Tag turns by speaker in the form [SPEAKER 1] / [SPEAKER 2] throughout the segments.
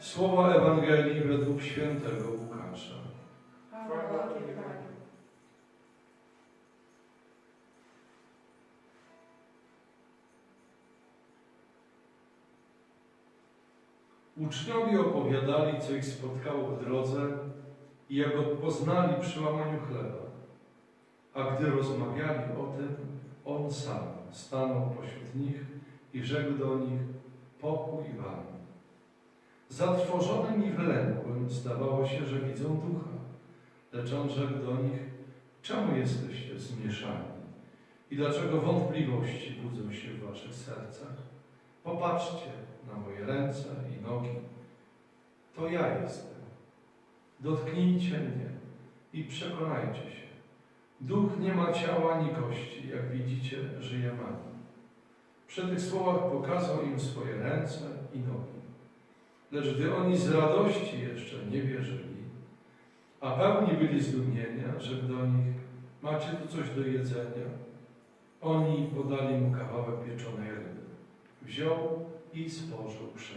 [SPEAKER 1] Słowa Ewangelii według świętego Łukasza. Uczniowie opowiadali, co ich spotkało w drodze i jak poznali przy łamaniu chleba. A gdy rozmawiali o tym, on sam stanął pośród nich i rzekł do nich, pokój wam. Zatrwożonym i wylękłym zdawało się, że widzą ducha. Lecz on rzekł do nich, czemu jesteście zmieszani? I dlaczego wątpliwości budzą się w waszych sercach? Popatrzcie na moje ręce i nogi. To ja jestem. Dotknijcie mnie i przekonajcie się. Duch nie ma ciała ani kości, jak widzicie, że ja mam. Przy tych słowach pokazał im swoje ręce i nogi. Lecz gdy oni z radości jeszcze nie wierzyli, a pełni byli zdumienia, że do nich macie tu coś do jedzenia, oni podali mu kawałek pieczonej ryby. Wziął i spożył przy.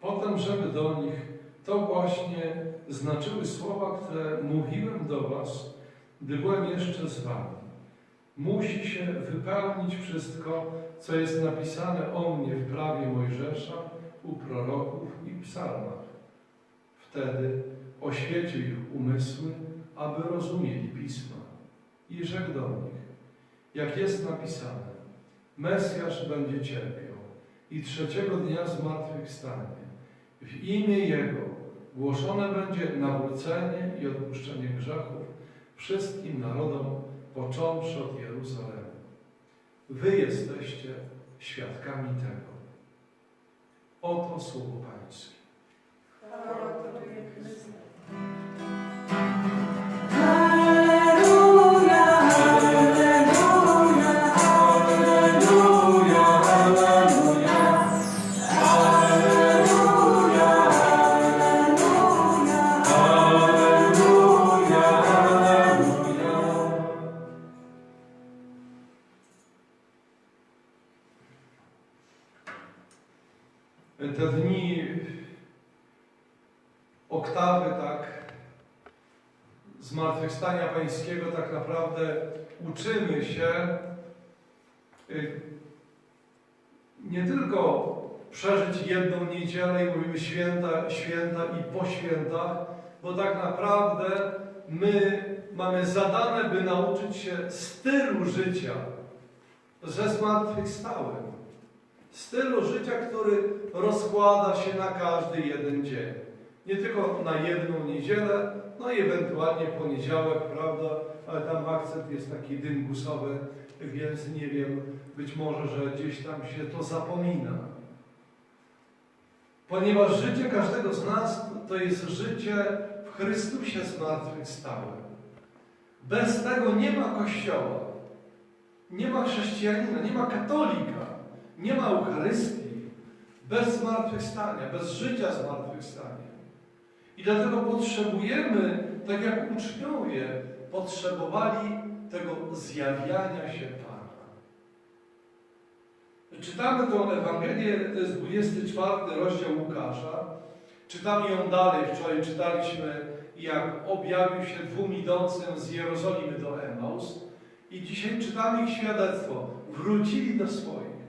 [SPEAKER 1] Potem, żeby do nich to właśnie znaczyły słowa, które mówiłem do was, gdy byłem jeszcze z wami. Musi się wypełnić wszystko, co jest napisane o mnie w prawie Mojżesza, u proroków i psalmach. Wtedy oświecił ich umysły, aby rozumieli Pisma. I rzekł do nich, jak jest napisane, Mesjasz będzie cierpiał i trzeciego dnia zmartwychwstanie. W imię Jego głoszone będzie nawrócenie i odpuszczenie grzechów wszystkim narodom, począwszy od Jeruzalemu. Wy jesteście świadkami tego. Volta ao seu lugar, uczymy się y, nie tylko przeżyć jedną niedzielę i mówimy święta, święta i po świętach, bo tak naprawdę my mamy zadane, by nauczyć się stylu życia ze zmartwychwstałym stylu życia, który rozkłada się na każdy jeden dzień. Nie tylko na jedną niedzielę, no i ewentualnie poniedziałek, prawda? Ale tam akcent jest taki dyngusowy, więc nie wiem, być może, że gdzieś tam się to zapomina. Ponieważ życie każdego z nas to jest życie w Chrystusie zmartwychwstałym. Bez tego nie ma Kościoła, nie ma chrześcijanina, nie ma katolika. Nie ma Eucharystii bez zmartwychwstania, bez życia zmartwychwstania. I dlatego potrzebujemy, tak jak uczniowie, potrzebowali tego zjawiania się Pana. Czytamy tą Ewangelię, to jest 24 rozdział Łukasza. Czytamy ją dalej. Wczoraj czytaliśmy, jak objawił się dwóm idącym z Jerozolimy do Emaus. I dzisiaj czytamy ich świadectwo. Wrócili do swoich.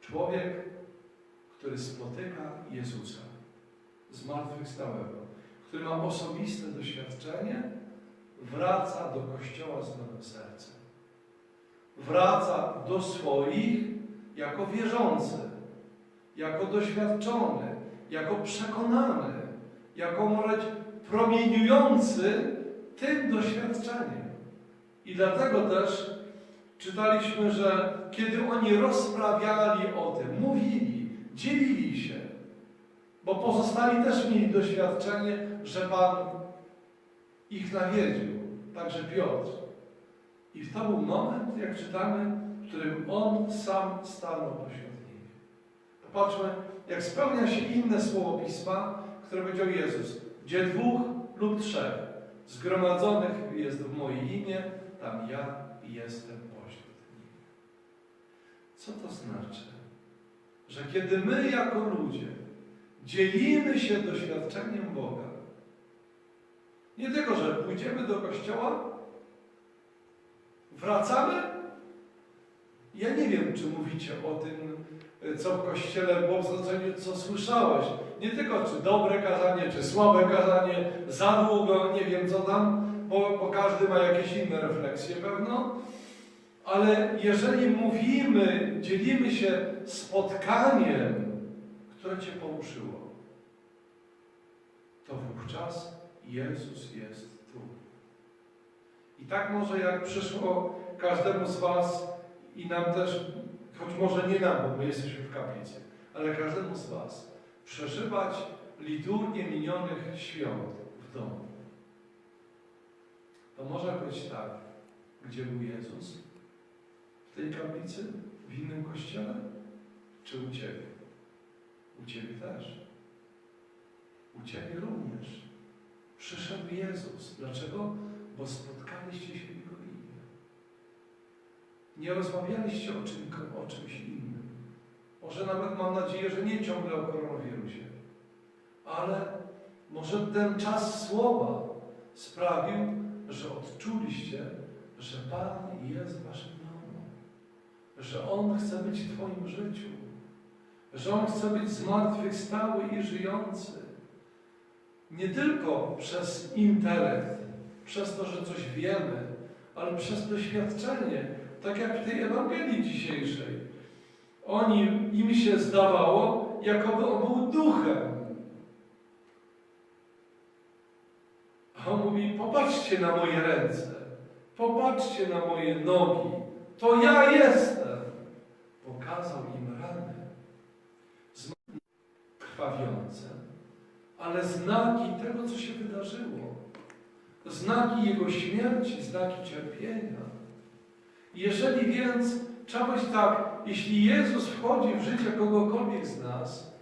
[SPEAKER 1] Człowiek, który spotyka Jezusa, zmartwychwstałego, który ma osobiste doświadczenie, wraca do Kościoła z nowym sercem. Wraca do swoich jako wierzący, jako doświadczony, jako przekonany, jako może promieniujący tym doświadczeniem. I dlatego też czytaliśmy, że kiedy oni rozprawiali o tym, mówili, dzielili się, bo pozostali też mieli doświadczenie, że Pan ich nawiedził, także Piotr. I to był moment, jak czytamy, w którym On sam stanął pośród nich. Popatrzmy, jak spełnia się inne słowo Pisma, które powiedział Jezus. Gdzie dwóch lub trzech zgromadzonych jest w moje imię, tam ja jestem pośród nich. Co to znaczy? Że kiedy my jako ludzie dzielimy się doświadczeniem Boga, nie tylko, że pójdziemy do kościoła, wracamy. Ja nie wiem, czy mówicie o tym, co w kościele było w znaczeniu, co słyszałeś. Nie tylko, czy dobre kazanie, czy słabe kazanie, za długo, nie wiem co tam, bo, bo każdy ma jakieś inne refleksje pewno. Ale jeżeli mówimy, dzielimy się spotkaniem, które Cię poruszyło, to wówczas Jezus jest tu. I tak może jak przyszło każdemu z Was i nam też, choć może nie nam, bo my jesteśmy w kaplicy, ale każdemu z Was, przeżywać liturgię minionych świąt w domu. To może być tak, gdzie był Jezus? W tej kaplicy? W innym kościele? Czy u Ciebie? U Ciebie też. U Ciebie również. Przyszedł Jezus. Dlaczego? Bo spotkaliście się w Jego imię. Nie rozmawialiście o, czym, o czymś innym. Może nawet mam nadzieję, że nie ciągle o koronawirusie. Ale może ten czas słowa sprawił, że odczuliście, że Pan jest Waszym domu. Że On chce być w Twoim życiu. Że On chce być zmartwychwstały i żyjący. Nie tylko przez intelekt, przez to, że coś wiemy, ale przez doświadczenie, tak jak w tej Ewangelii dzisiejszej. Oni, im się zdawało, jakoby on był duchem. A on mówi, popatrzcie na moje ręce, popatrzcie na moje nogi, to ja jestem. Pokazał im rany, krwawiące, ale znaki tego, co się wydarzyło. Znaki Jego śmierci, znaki cierpienia. Jeżeli więc, być tak, jeśli Jezus wchodzi w życie kogokolwiek z nas,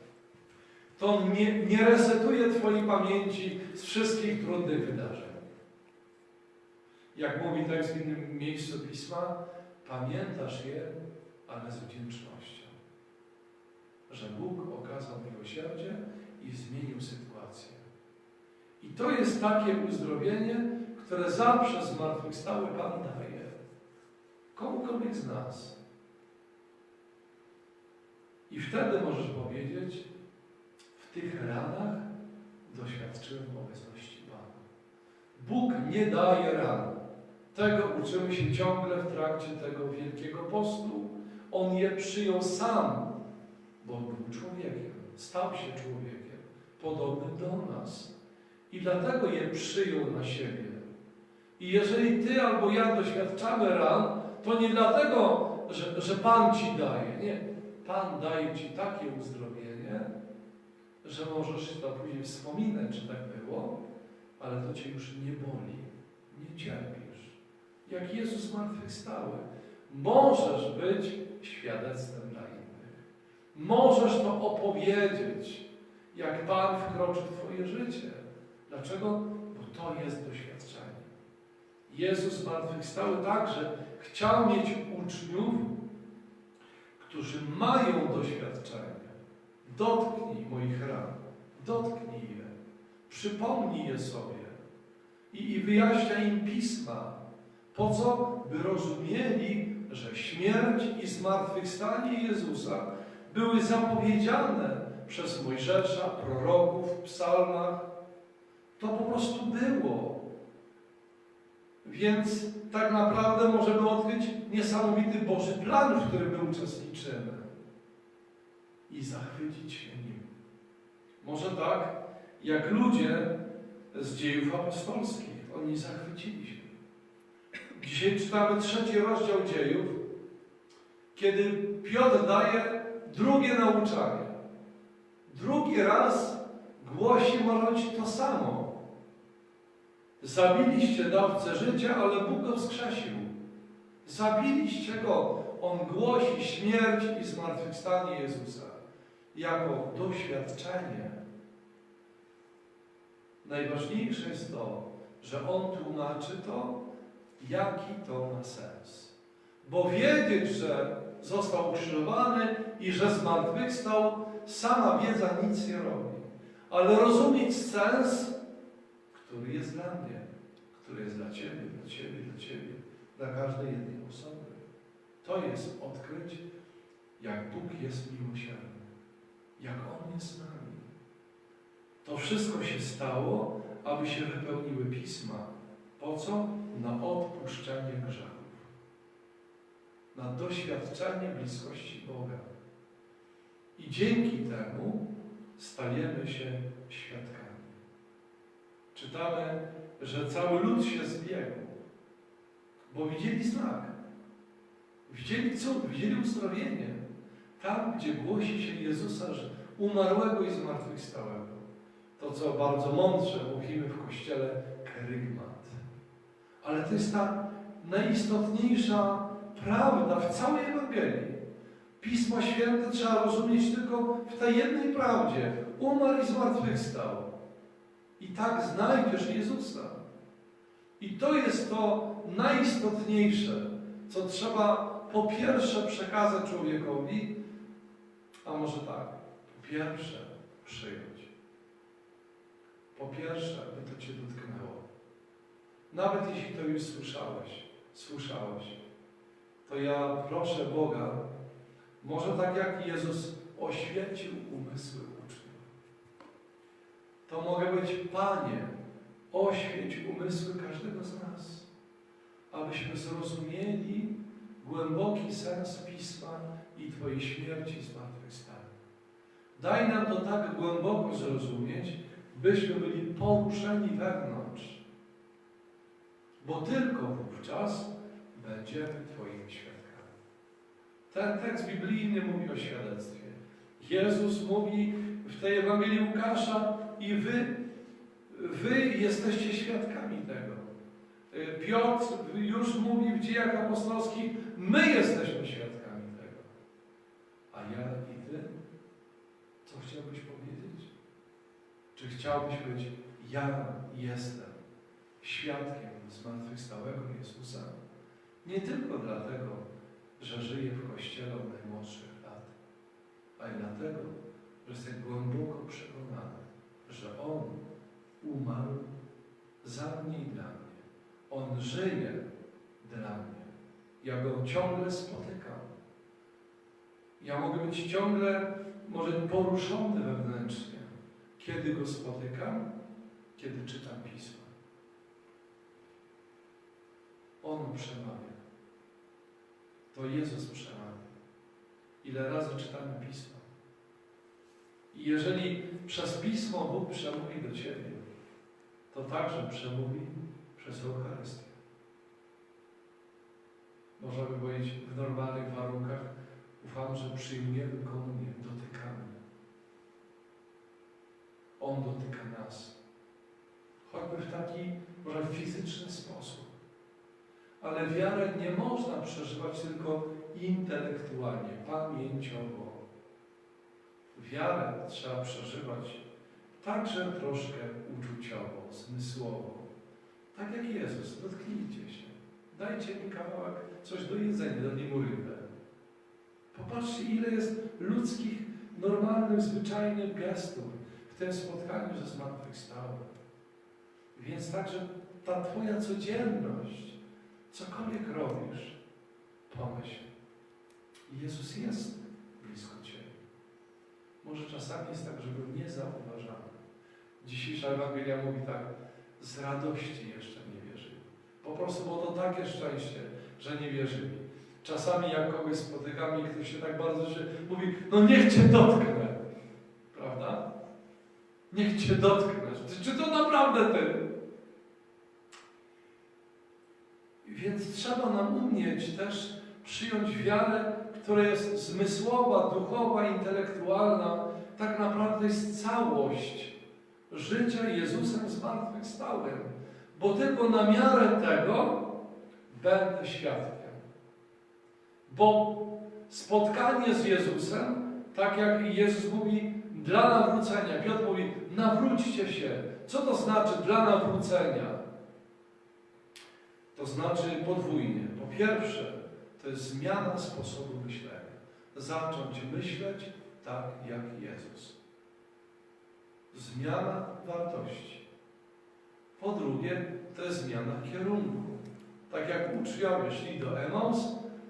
[SPEAKER 1] to On nie, nie resetuje Twojej pamięci z wszystkich trudnych wydarzeń. Jak mówi tekst w innym miejscu Pisma, pamiętasz je, ale z wdzięcznością. Że Bóg okazał miłosierdzie i zmienił sytuację. I to jest takie uzdrowienie, które zawsze zmartwychwstały Pan daje. Komukolwiek z nas. I wtedy możesz powiedzieć, w tych ranach doświadczyłem obecności Pana. Bóg nie daje ran. Tego uczymy się ciągle w trakcie tego wielkiego postu. On je przyjął sam, bo był człowiekiem, stał się człowiekiem, podobnym do nas. I dlatego je przyjął na siebie. I jeżeli Ty albo ja doświadczamy ran, to nie dlatego, że, że Pan Ci daje. Nie. Pan daje Ci takie uzdrowienie, że możesz to później wspominać, czy tak było, ale to Cię już nie boli, nie cierpisz. Jak Jezus zmartwychwstały. Możesz być świadectwem dla innych. Możesz to opowiedzieć, jak Pan wkroczy w Twoje życie. Dlaczego? Bo to jest doświadczenie. Jezus zmartwychwstały także chciał mieć uczniów, którzy mają doświadczenie. Dotknij moich ran, dotknij je, przypomnij je sobie i, i wyjaśniaj im pisma. Po co? By rozumieli, że śmierć i zmartwychwstanie Jezusa były zapowiedziane przez Mojżesza, proroków, psalmach. To po prostu było. Więc tak naprawdę możemy odkryć niesamowity Boży plan, w którym my uczestniczymy i zachwycić się nim. Może tak, jak ludzie z dziejów apostolskich. Oni zachwycili się. Dzisiaj czytamy trzeci rozdział dziejów, kiedy Piotr daje drugie nauczanie. Drugi raz głosi być to samo. Zabiliście dawcę życia, ale Bóg go wskrzesił. Zabiliście go. On głosi śmierć i zmartwychwstanie Jezusa jako doświadczenie. Najważniejsze jest to, że On tłumaczy to, jaki to ma sens. Bo wiedzieć, że został ukrzyżowany i że zmartwychwstał, sama wiedza nic nie robi. Ale rozumieć sens, który jest dla mnie, który jest dla Ciebie, dla Ciebie, dla Ciebie, dla każdej jednej osoby. To jest odkryć, jak Bóg jest miłosierny, jak On jest z nami. To wszystko się stało, aby się wypełniły pisma. Po co? Na odpuszczenie grzechów. Na doświadczenie bliskości Boga. I dzięki temu stajemy się świadkami. Czytamy, że cały lud się zbiegł, bo widzieli znak. Widzieli cud, widzieli uzdrowienie. Tam, gdzie głosi się Jezusa, że umarłego i zmartwychwstałego. To, co bardzo mądrze mówimy w Kościele, kerygmat. Ale to jest ta najistotniejsza prawda w całej Ewangelii. Pismo Święte trzeba rozumieć tylko w tej jednej prawdzie. Umarł i zmartwychwstał. I tak znajdziesz Jezusa. I to jest to najistotniejsze, co trzeba po pierwsze przekazać człowiekowi, a może tak, po pierwsze przyjąć. Po pierwsze, by to Cię dotknęło. Nawet jeśli to już słyszałeś, słyszałeś, to ja proszę Boga, może tak jak Jezus oświecił umysły uczniów, to mogę być Panie, oświeć umysły każdego z nas, abyśmy zrozumieli głęboki sens Pisma i Twojej śmierci zmartwychwstania. Daj nam to tak głęboko zrozumieć, byśmy byli poruszeni wewnątrz, bo tylko wówczas będziemy Twoimi świadkami. Ten tekst biblijny mówi o świadectwie. Jezus mówi w tej Ewangelii Łukasza i wy, wy jesteście świadkami tego. Y, Piotr już mówi w dziejach apostolskich, my jesteśmy świadkami tego. A ja i ty, co chciałbyś powiedzieć? Czy chciałbyś być, ja jestem świadkiem zmartwychwstałego Jezusa? Nie tylko dlatego, że żyję w Kościele od najmłodszych lat, ale dlatego, że jestem głęboko przekonany, że On umarł za mnie i dla mnie. On żyje dla mnie. Ja Go ciągle spotykam. Ja mogę być ciągle, może poruszony wewnętrznie, kiedy Go spotykam, kiedy czytam Pismo. On przemawia. To Jezus przemawia. Ile razy czytamy Pismo. I jeżeli przez Pismo Bóg przemówi do Ciebie, to także przemówi przez Eucharystię. Można by powiedzieć, w normalnych warunkach ufam, że przyjmujemy komunię, dotykamy. On dotyka nas. Choćby w taki, może fizyczny sposób. Ale wiarę nie można przeżywać tylko intelektualnie, pamięciowo. Wiarę trzeba przeżywać także troszkę uczuciowo, zmysłowo. Tak jak Jezus, dotknijcie się. Dajcie mi kawałek, coś do jedzenia, daj mu rybę. Popatrzcie, ile jest ludzkich, normalnych, zwyczajnych gestów w tym spotkaniu ze zmartwychwstałym. Więc także ta Twoja codzienność, cokolwiek robisz, pomyśl. Jezus jest blisko Ciebie. Może czasami jest tak, że był niezauważany. Dzisiejsza Ewangelia mówi tak, z radości jeszcze nie wierzyli. Po prostu było to takie szczęście, że nie wierzyli. Czasami jak kogoś spotykam i ktoś się tak bardzo się mówi, no niech Cię dotknę. Prawda? Niech Cię dotknę. Czy to naprawdę Ty? Więc trzeba nam umieć też przyjąć wiarę, która jest zmysłowa, duchowa, intelektualna. Tak naprawdę jest całość życia Jezusem zmartwychwstałym. Bo tylko na miarę tego będę świadkiem. Bo spotkanie z Jezusem, tak jak Jezus mówi, dla nawrócenia. Piotr mówi, nawróćcie się. Co to znaczy dla nawrócenia? To znaczy podwójnie. Po pierwsze, to jest zmiana sposobu myślenia. zacząć myśleć tak jak Jezus. Zmiana wartości. Po drugie, to jest zmiana kierunku. Tak jak uczniowie szli do Emaus,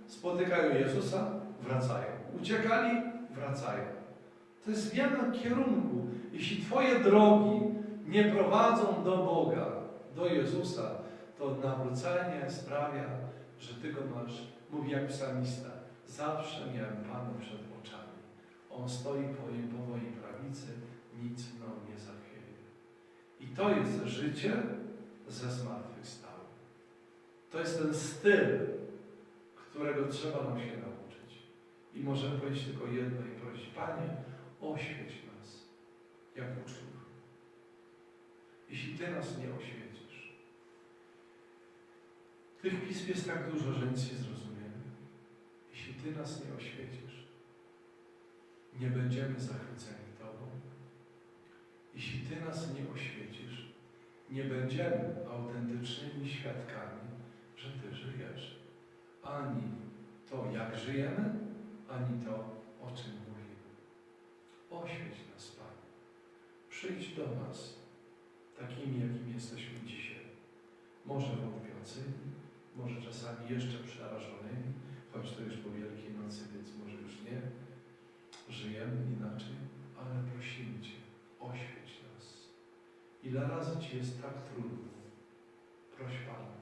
[SPEAKER 1] spotykają Jezusa, wracają. Uciekali, wracają. To jest zmiana kierunku. Jeśli Twoje drogi nie prowadzą do Boga, do Jezusa, to nawrócenie sprawia, że Ty go masz, mówi jak psalmista, zawsze miałem Pana przed oczami. On stoi po, po mojej prawicy, nic mną nie zachwieje. I to jest życie ze zmartwychwstałym. To jest ten styl, którego trzeba nam się nauczyć. I możemy powiedzieć tylko jedno i prosić, Panie, oświeć nas, jak uczniów. Jeśli Ty nas nie oświecisz, tych pism jest tak dużo, że nic nie zrozumiemy. Jeśli Ty nas nie oświecisz, nie będziemy zachwyceni Tobą. Jeśli Ty nas nie oświecisz, nie będziemy autentycznymi świadkami, że Ty żyjesz. Ani to, jak żyjemy, ani to, o czym mówimy. Oświeć nas, Panie. Przyjdź do nas takimi, jakimi jesteśmy dzisiaj. Może wątpiącymi, może czasami jeszcze przerażonymi, choć to już po Wielkiej Nocy, więc może już nie. Żyjemy inaczej, ale prosimy Cię, oświeć nas. Ile razy Ci jest tak trudno? Proś Pana,